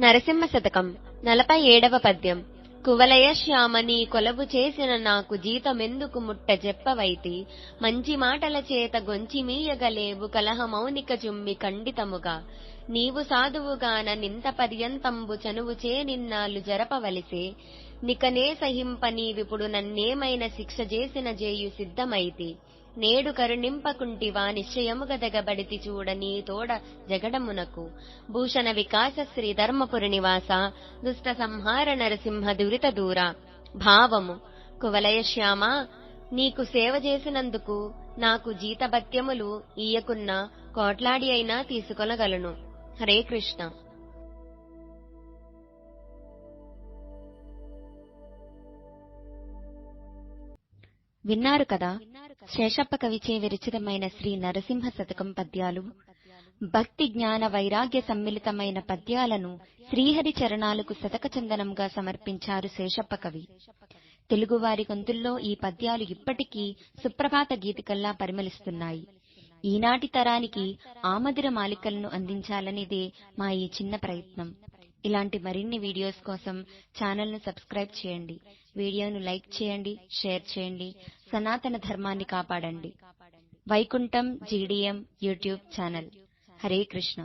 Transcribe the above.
నరసింహ శతకం. నలభై ఏడవ పద్యం. కువలయ శ్యామని కొలవు చేసిన నాకు జీతమెందుకు ముట్ట చెప్పవైతి? మంచి మాటల చేత గొంచిమీయగలేవు కలహమౌనిక జుమ్మి ఖండితముగా. నీవు సాధువుగాన నింత పర్యంతంబు చనువుచే నిన్నాళ్ళు జరపవలిసే. నికనే సహింప నీవిప్పుడు నన్నేమైన శిక్ష చేసిన జేయు సిద్ధమైతి? నేడు కరుణింపకుంటివా నిశ్చయము గదగబడితి చూడ నీ తోడ జగడమునకు. భూషణ వికాస శ్రీ ధర్మపురి నివాస దుష్ట సంహార నరసింహ దురిత దూర. భావము కువలయ శ్యామ నీకు సేవ చేసినందుకు నాకు జీతభత్యములు ఈయకున్న కోట్లాడి అయినా తీసుకొనగలను. హరే కృష్ణ. విన్నారు కదా శేషప్ప కవిచే విరచితమైన శ్రీ నరసింహ శతకం పద్యాలు. భక్తి జ్ఞాన వైరాగ్య సమ్మిళితమైన పద్యాలను శ్రీహరి చరణాలకు శతక చందనంగా సమర్పించారు శేషప్ప కవి తెలుగువారి గొంతుల్లో ఈ పద్యాలు ఇప్పటికీ సుప్రభాత గీతికల్లా పరిమళిస్తున్నాయి. ఈనాటి తరానికి ఆమదిర మాలికలను అందించాలనేదే మా ఈ చిన్న ప్రయత్నం. ఇలాంటి మరిన్ని వీడియోస్ కోసం ఛానల్ను సబ్స్క్రైబ్ చేయండి. వీడియోను లైక్ చేయండి షేర్ చేయండి సనాతన ధర్మాన్ని కాపాడండి. Vaikuntham GDM YouTube channel. Hare Krishna.